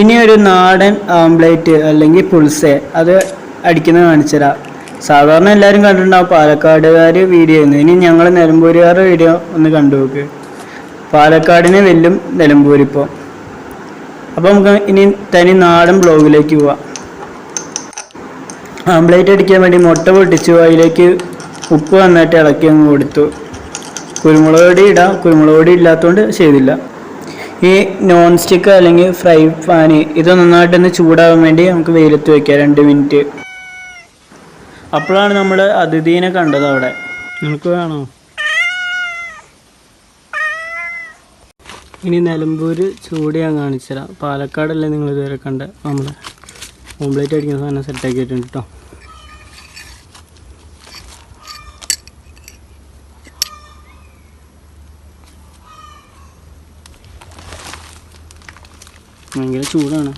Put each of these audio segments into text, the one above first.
ഇനി ഒരു നാടൻ ആംപ്ലേറ്റ് അല്ലെങ്കിൽ പുൾസെ അത് അടിക്കുന്നത് കാണിച്ചുതരാം. സാധാരണ എല്ലാവരും കണ്ടിട്ടുണ്ടാവും പാലക്കാടുകാർ വീഡിയോ ചെയ്യുന്നു ഇനി ഞങ്ങൾ നിലമ്പൂരുകാരുടെ വീഡിയോ ഒന്ന് കണ്ടു നോക്ക്. പാലക്കാടിനെ വെല്ലും നിലമ്പൂർ ഇപ്പോൾ അപ്പോൾ നമുക്ക് ഇനി തനി നാടൻ ബ്ലോഗിലേക്ക് പോവാം. ആംപ്ലേറ്റ് അടിക്കാൻ വേണ്ടി മുട്ട പൊട്ടിച്ചു അതിലേക്ക് ഉപ്പ് നന്നായിട്ട് ഇളക്കി അങ്ങ് കൊടുത്തു. കുരുമുളക് പൊടി ഇടാം. കുരുമുളക് പൊടി ഇല്ലാത്തതുകൊണ്ട് ചെയ്തില്ല. ഈ നോൺ സ്റ്റിക്ക് അല്ലെങ്കിൽ ഫ്രൈ പാന് ഇത് നന്നായിട്ടൊന്ന് ചൂടാകാൻ വേണ്ടി നമുക്ക് വെയിലത്ത് വയ്ക്കാം രണ്ട് മിനിറ്റ് അപ്പോഴാണ് നമ്മൾ അതിഥീനെ കണ്ടത് അവിടെ. നിനക്ക് വേണോ? ഇനി നിലമ്പൂർ ചൂട് ഞാൻ കാണിച്ചുതരാം പാലക്കാടല്ലേ നിങ്ങൾ ഇതുവരെ കണ്ട നമ്മൾ ഓംപ്ലേറ്റ് അടിക്കുന്ന സാധനം സെറ്റാക്കിയിട്ടുണ്ട് കേട്ടോ ഭയങ്കര ചൂടാണ്.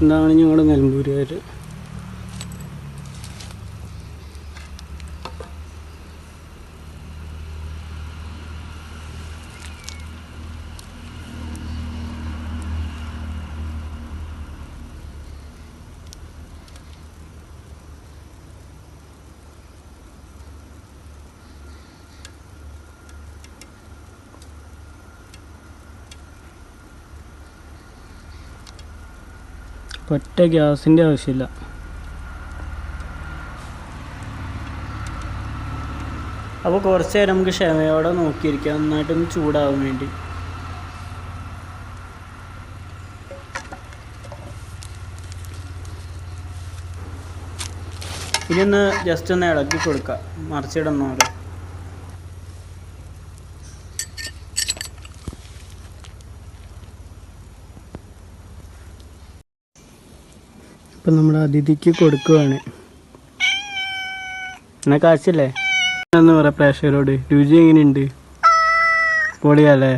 എന്താണ് ഞങ്ങളുടെ നിലമ്പൂരുകാർ ഒറ്റ ഗ്യാസിന്റെ ആവശ്യമില്ല. അപ്പോൾ കുറച്ച് നേരം നമുക്ക് ക്ഷമയോടെ നോക്കിയിരിക്കാം. നന്നായിട്ടൊന്ന് ചൂടാവാൻ വേണ്ടി. ഇനി ഒന്ന് ജസ്റ്റ് ഒന്ന് ഇളക്കി കൊടുക്കാം. മറിച്ചിടുന്നോടെ ഇപ്പം നമ്മുടെ അതിഥിക്ക് കൊടുക്കുവാണ്. എന്നാ കാശല്ലേ? എന്ന് പറയാം പ്രേക്ഷകരോട്. രുചി എങ്ങനെയുണ്ട്? പൊളിയല്ലേ?